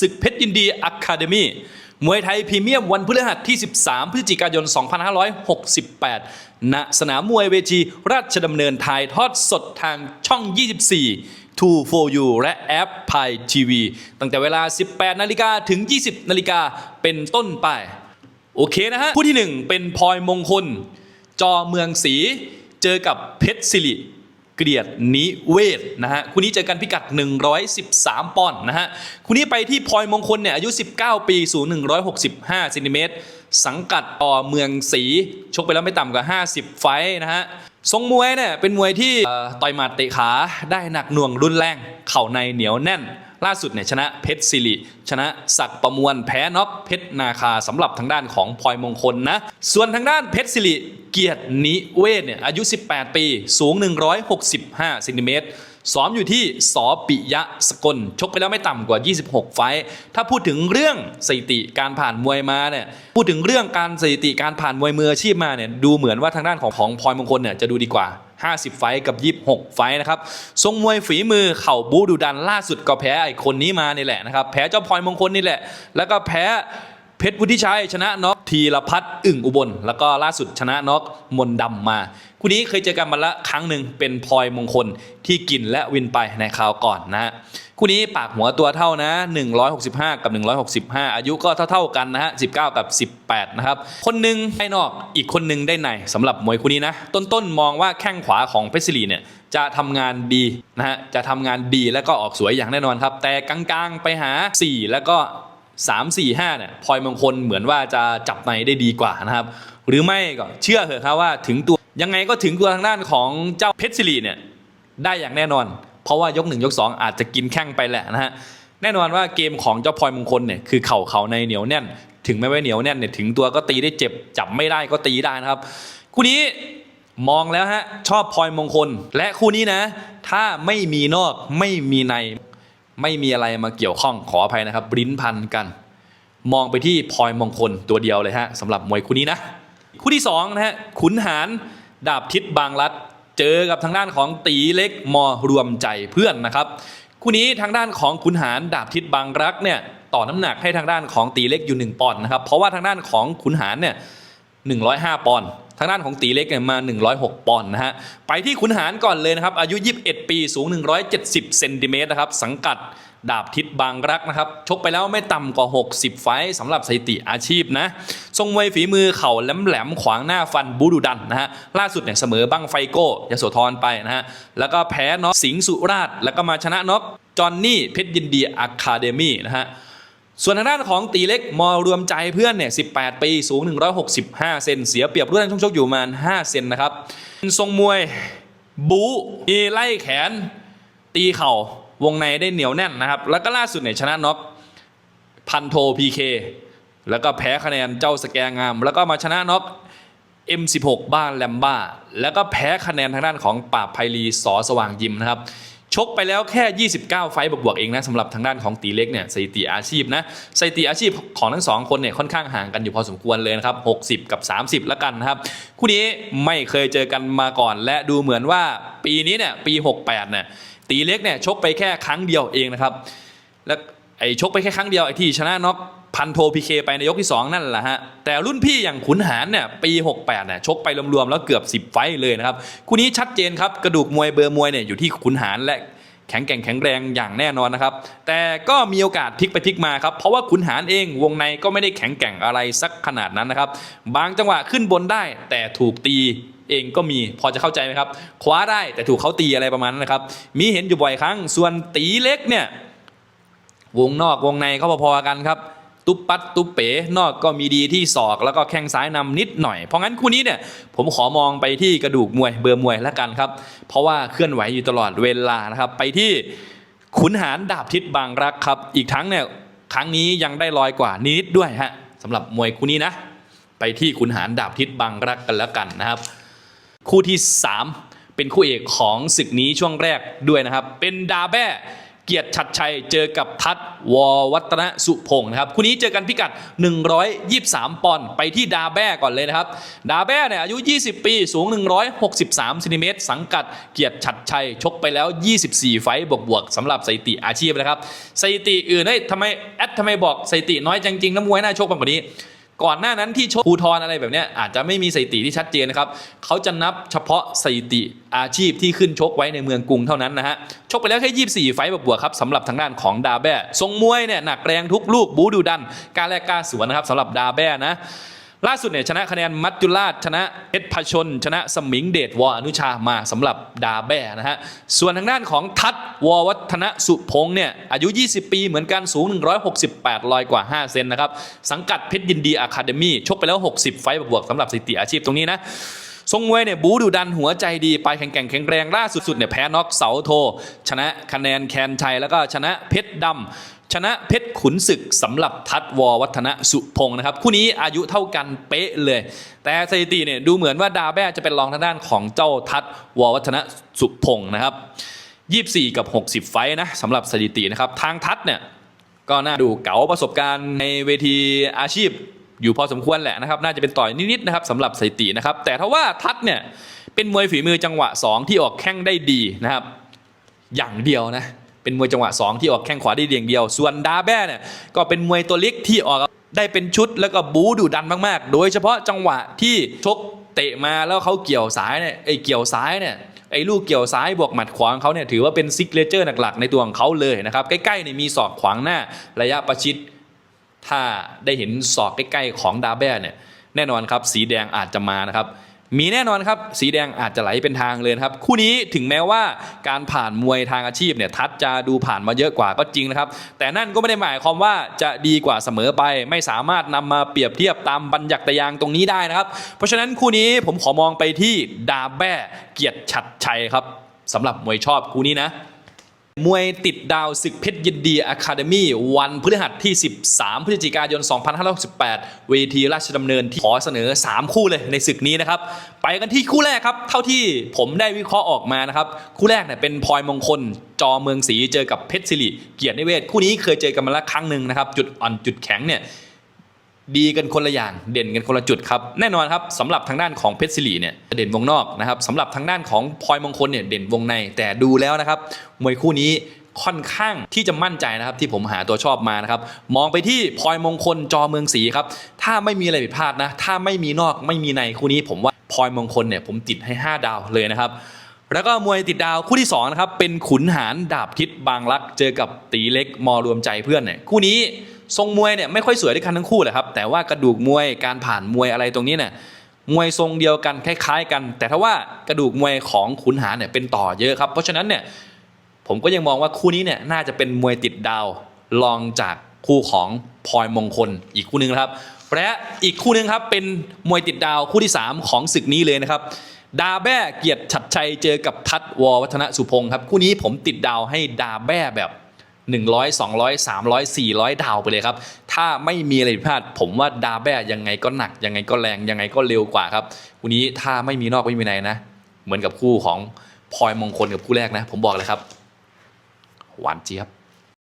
ศึกเพชรยินดีอะคาเดมี่มวยไทยพรีเมียมวันพฤหัสที่ 13 พฤศจิกายน 2568 ณ สนามมวยเวทีราชดำเนินถ่ายทอดสดทางช่อง 24 True for You และแอป p i TV ตั้งแต่เวลา 18 นาฬิกาถึง 20 นาฬิกาเป็นต้นไป โอเคนะฮะ ผู้ที่หนึ่งเป็นพลอยมงคล จอเมืองศรีเจอกับเพชรสิริ เกลียดนิเวศนะฮะคู่นี้เจอกันพิกัด 113 ปอนด์นะฮะคู่นี้ไปที่พลอยมงคลเนี่ยอายุ 19 ปีสูง 165เซนติเมตรสังกัดต่อเมืองศรีชกไปแล้วไม่ต่ำกว่า 50 ไฟนะฮะทรงมวยเนี่ยเป็นมวยที่ต่อยหมัดเตะขาได้หนักหน่วงรุนแรง เข่าในเหนียวแน่น ล่าสุดเนี่ยชนะเพชรสิริชนะศักดิ์ประมวลแพ้น็อกเพชรนาคาสำหรับทางด้านของพลอยมงคลนะส่วนทางด้านเพชรสิริเกียรตินิเวศเนี่ยอายุ 18 ปี สูง 165เซนติเมตรซ้อมอยู่ที่สอปิยะสกล ชกไปแล้วไม่ต่ำกว่า 26 ไฟถ้าพูดถึงเรื่องสถิติการผ่านมวยมาเนี่ย พูดถึงเรื่องการสถิติการผ่านมวยมืออาชีพมาเนี่ย ดูเหมือนว่าทางด้านของของพลอยมงคลเนี่ยจะดูดีกว่า 50 ไฟกับ 26 ไฟนะครับทรงมวยฝีมือเข่าบูดูดันล่าสุดก็แพ้ไอ้คนนี้มานี่แหละนะครับแพ้เจ้าพลอยมงคลนี่แหละ แล้วก็แพ้ เพชรวุฒิชัยชนะน็อกทีละพัฒน์อึ่งอุบล แล้วก็ล่าสุดชนะน็อกมนต์ดำมา คู่นี้เคยเจอกันมาละครั้งหนึ่งเป็นพลอยมงคลที่กินและวินไปในคราวก่อนนะฮะคู่นี้ปากหัวตัวเท่านะ 165 กับ 165 อายุก็เท่าๆกันนะฮะ 19 กับ 18 นะครับ คนหนึ่งได้นอกอีกคนหนึ่งได้ในสำหรับมวยคู่นี้นะ ต้นๆ มองว่าแข้งขวาของเพชรศิริเนี่ยจะทำงานดีนะฮะ จะทำงานดีแล้วก็ออกสวยอย่างแน่นอนครับ แต่กลางๆ ไปหา 4 แล้วก็ 3 4 5เนี่ยพลอยมงคลเหมือนว่าจะจับในได้ดีกว่านะครับ หรือไม่ก็เชื่อเถอะครับว่าถึงตัวยังไงก็ถึงตัวทางด้านของเจ้าเพชรศิริเนี่ยได้อย่างแน่นอน เพราะว่ายกหนึ่งยกสองอาจจะกินแข้งไปแหละนะฮะแน่นอนว่าเกมของเจ้าพลอยมงคลเนี่ยคือเข่าเขาในเหนียวแน่น ถึงไม่ไว้เหนียวแน่นเนี่ยถึงตัวก็ตีได้เจ็บจับไม่ได้ก็ตีได้นะครับคู่นี้มองแล้วฮะชอบพลอยมงคล และคู่นี้นะ ถ้าไม่มีนอกไม่มีใน ไม่มีอะไรมาเกี่ยวข้องขออภัยนะครับบริ้นพันกัน มองไปที่พลอยมงคลตัวเดียวเลยฮะสำหรับมวยคู่นี้นะคู่ที่สองนะฮะขุนหารดาบทิศบางรัดเจอกับทางด้านของตีเล็กมอรวมใจเพื่อนนะครับคู่นี้ทางด้านของขุนหารดาบทิศบางรักเนี่ยต่อน้ำหนักให้ทางด้านของตีเล็กอยู่1ปอนด์นะครับเพราะว่าทางด้านของขุนหารเนี่ย105 ปอนด์ ทางด้านของตีเล็กเนี่ยมา 106 ปอนด์นะฮะ ไปที่ขุนหารก่อนเลยนะครับ อายุ 21 ปีสูง 170 เซนติเมตรนะครับ สังกัดดาบทิศบางรักนะครับ ชกไปแล้วไม่ต่ำกว่า 60 ไฟต์สำหรับสถิติอาชีพนะ ทรงมวยฝีมือเข่าแหลมๆ ขวางหน้าฟันบูดูดันนะฮะ ล่าสุดเนี่ยเสมอบังไฟโก้ยโสธรไปนะฮะ แล้วก็แพ้น็อกสิงห์สุราษฎร์แล้วก็มาชนะน็อกจอนนี่เพชรยินดีอะคาเดมี่นะฮะ ส่วนทางด้านของตีเล็กมอรวมใจเพื่อนเนี่ย 18 ปี สูง 165 เซน เสียเปรียบรุ่นช่วงชกอยู่ประมาณ 5 เซนนะครับ ทรงมวยบูมีไล่แขน ตีเข่าวงในได้เหนียวแน่นนะครับ แล้วก็ล่าสุดเนี่ยชนะน็อกพันโทพีเคแล้วก็แพ้คะแนนเจ้าสแกงาม แล้วก็มาชนะน็อก M16 บ้านแลมบ้า แล้วก็แพ้คะแนนทางด้านของปราบไพรีสอสว่างยิมนะครับ ชกไปแล้วแค่ 29 ไฟต์บวกๆเองนะสำหรับทางด้านของตีเล็กเนี่ยสถิติอาชีพนะสถิติอาชีพของทั้งสองคนเนี่ยค่อนข้างห่างกันอยู่พอสมควรเลยนะครับ60 กับ 30แล้วกันนะครับคู่นี้ไม่เคยเจอกันมาก่อน และดูเหมือนว่าปีนี้เนี่ยปี 68เนี่ยตีเล็กเนี่ยชกไปแค่ครั้งเดียวเองนะครับแล้วไอ้ชกไปแค่ครั้งเดียวไอ้ที่ชนะน็อก พันโทพีเคไปในยกที่ 2 นั่นแหละฮะ แต่รุ่นพี่อย่างขุนหารเนี่ยปี 68เนี่ยชกไปรวมๆแล้วเกือบ 10 ไฟเลยนะครับ คู่นี้ชัดเจนครับ กระดูกมวยเบอร์มวยเนี่ยอยู่ที่ขุนหารและแข็งแกร่งแข็งแรงอย่างแน่นอนนะครับ แต่ก็มีโอกาสพลิกไปพลิกมาครับ เพราะว่าขุนหารเองวงในก็ไม่ได้แข็งแกร่งอะไรสักขนาดนั้นนะครับ บางจังหวะขึ้นบนได้ แต่ถูกตีเองก็มีพอจะเข้าใจไหมครับคว้าได้แต่ถูกเขาตีอะไรประมาณนั้นนะครับ มีเห็นอยู่บ่อยครั้ง ส่วนตีเล็กเนี่ยวงนอกวงในก็พอๆกันครับ ตุ๊บปัดตุ๊บเป๋ นอกก็มีดีที่ศอกแล้วก็แข้งซ้ายนำนิดหน่อย เพราะงั้นคู่นี้เนี่ยผมขอมองไปที่กระดูกมวยเบอร์มวยล้วกันครับ เพราะว่าเคลื่อนไหวอยู่ตลอดเวลานะครับ ไปที่ขุนหารดาบทิศบางรักครับ อีกทั้งเนี่ยครั้งนี้ยังได้ลอยกว่านิดด้วยฮะสำหรับมวยคู่นี้นะ ไปที่ขุนหารดาบทิศบางรักกันแล้วกันนะครับ คู่ที่ 3 เป็นคู่เอกของศึกนี้ช่วงแรกด้วยนะครับ เป็นดาแบ้ เกียรติชัดชัยเจอกับทัศววัฒนสุพงศ์นะครับคู่นี้เจอกันพิกัด 123 ปอนด์ไปที่ดาแบ้ก่อนเลยนะครับ ดาแบ้เนี่ยอายุ 20 ปี สูง 163ซนติเมตร สังกัดเกียรติชัดชัย ชกไปแล้ว 24 ไฟต์บวกๆสำหรับสถิติอาชีพนะครับสถิติอื่นเฮ้ยทำไมแอดทำไมบอกสถิติน้อยจริงๆน้ำมวยน่าชกมากกว่านี้ ก่อนหน้านั้นที่ชกภูทรอะไรแบบนี้อาจจะไม่มีสถิติที่ชัดเจนนะครับเขาจะนับเฉพาะสถิติอาชีพที่ขึ้นชกไว้ในเมืองกรุงเท่านั้นนะฮะชกไปแล้วแค่24 ไฟต์บวกครับสำหรับทางด้านของดาแบ้ทรงมวยเนี่ยหนักแรงทุกลูกบูดูดัน การแลกกล้าสวนนะครับสำหรับดาแบ้นะ ล่าสุดเนี่ยชนะคะแนนมัจจุราชชนะเพชรพชน ชนะสมิงเดชวออนุชามาสำหรับดาแบ้นะฮะส่วนทางด้านของทัศววัฒนสุพงษ์เนี่ยอายุ 20 ปีเหมือนกันสูง 168 ลอยกว่า 5 เซนนะครับ สังกัดเพชรยินดีอะคาเดมี่ชกไปแล้ว 60 ไฟบวกสำหรับสถิติอาชีพตรงนี้นะทรงมวยเนี่ยบูดูดันหัวใจดีไปแข็งแกร่งแข็งแรงล่าสุดๆเนี่ยแพ้น็อกเสาโท ชนะคะแนนแคนชัยแล้วก็ชนะเพชรดำ ชนะเพชรขุนศึกสำหรับทัดววัฒนสุพงศ์นะครับ คู่นี้อายุเท่ากันเป๊ะเลย แต่สถิติเนี่ยดูเหมือนว่าดาแบ้จะเป็นรองทางด้านของเจ้าทัดววัฒนสุพงศ์นะครับ24 กับ 60 ไฟต์นะสำหรับสถิตินะครับ ทางทัดเนี่ยก็น่าดูเก๋าประสบการณ์ในเวทีอาชีพอยู่พอสมควรแหละนะครับ น่าจะเป็นต่อยนิดๆนะครับสำหรับสถิตินะครับ แต่ถ้าว่าทัดเนี่ยเป็นมวยฝีมือจังหวะ 2 ที่ออกแข้งได้ดีนะครับ อย่างเดียวนะ เป็นมวยจังหวะ 2 ที่ออกแข้งขวาได้เดียงเดียว ส่วนดาแบ้เนี่ยก็เป็นมวยตัวเล็กที่ออกได้เป็นชุดแล้วก็บู๊ดุดันมากๆ โดยเฉพาะจังหวะที่ชกเตะมาแล้วเขาเกี่ยวซ้ายเนี่ยไอ้เกี่ยวซ้ายเนี่ยไอ้ลูกเกี่ยวซ้ายบวกหมัดขวางเขาเนี่ยถือว่าเป็นซิกเลเจอร์หลักๆในตัวของเขาเลยนะครับใกล้ๆเนี่ยมีศอกขวางหน้าระยะประชิด ถ้าได้เห็นศอกใกล้ๆของดาแบ้เนี่ยแน่นอนครับสีแดงอาจจะมานะครับ มีแน่นอนครับ สีแดงอาจจะไหลเป็นทางเลยครับ คู่นี้ถึงแม้ว่าการผ่านมวยทางอาชีพเนี่ยทัดจะดูผ่านมาเยอะกว่าก็จริงนะครับ แต่นั่นก็ไม่ได้หมายความว่าจะดีกว่าเสมอไป ไม่สามารถนำมาเปรียบเทียบตามบัญญัติตยางตรงนี้ได้นะครับ เพราะฉะนั้นคู่นี้ผมขอมองไปที่ดาแบ้เกียรติชัดชัยครับสำหรับมวยชอบคู่นี้นะ มวยติดดาวศึกเพชรยินดีอะคาเดมี่วันพฤหัสที่ 13 พฤศจิกายน 2568 เวทีราชดำเนินที่ขอเสนอ 3 คู่เลยในศึกนี้นะครับ ไปกันที่คู่แรกครับ เท่าที่ผมได้วิเคราะห์ออกมานะครับ คู่แรกเนี่ยเป็นพลอยมงคล จอเมืองศรีเจอกับเพชรศิริเกียรตินิเวศ คู่นี้เคยเจอกันมาแล้วครั้งหนึ่งนะครับ จุดอ่อนจุดแข็งเนี่ย ดีกันคนละอย่างเด่นกันคนละจุดครับแน่นอนครับสำหรับทางด้านของเพชรศิริเนี่ยเด่นวงนอกนะครับสำหรับทางด้านของพลอยมงคลเนี่ยเด่นวงใน แต่ดูแล้วนะครับมวยคู่นี้ค่อนข้างที่จะมั่นใจนะครับที่ผมหาตัวชอบมานะครับมองไปที่พลอยมงคลจอเมืองศรีครับถ้าไม่มีอะไรผิดพลาดนะถ้าไม่มีนอกไม่มีในคู่นี้ ผมว่าพลอยมงคลเนี่ยผมติดให้ 5 ดาวเลยนะครับแล้วก็มวยติดดาวคู่ที่2นะครับเป็นขุนหารดาบทิศบางรัก เจอกับตีเล็กมอรวมใจเพื่อนเนี่ยคู่นี้ ทรงมวยเนี่ยไม่ค่อยสวยด้วยกันทั้งคู่เลยครับแต่ว่ากระดูกมวยการผ่านมวยอะไรตรงนี้เนี่ยมวยทรงเดียวกันคล้ายๆ กัน แต่ถ้าว่ากระดูกมวยของขุนหารเนี่ยเป็นต่อเยอะครับ เพราะฉะนั้นเนี่ยผมก็ยังมองว่าคู่นี้เนี่ยน่าจะเป็นมวยติดดาวรองจากคู่ของพลอยมงคลอีกคู่หนึ่งครับและอีกคู่หนึ่งครับเป็นมวยติดดาวคู่ที่ 3 ของศึกนี้เลยนะครับดาแบ้เกียรติชัดชัยเจอกับทัดวอวัฒนสุพงศ์ครับคู่นี้ผมติดดาวให้ดาแบ้แบบ 100 200 300 400 ดาวไปเลยครับ ถ้าไม่มีอะไรผิดพลาด ผมว่าดาแบ้ยังไงก็หนัก ยังไงก็แรง ยังไงก็เร็วกว่าครับวันนี้ถ้าไม่มีนอกไม่มีในนะ เหมือนกับคู่ของพลอยมงคลกับคู่แรกนะ ผมบอกเลยครับ หวานเจี๊ยบ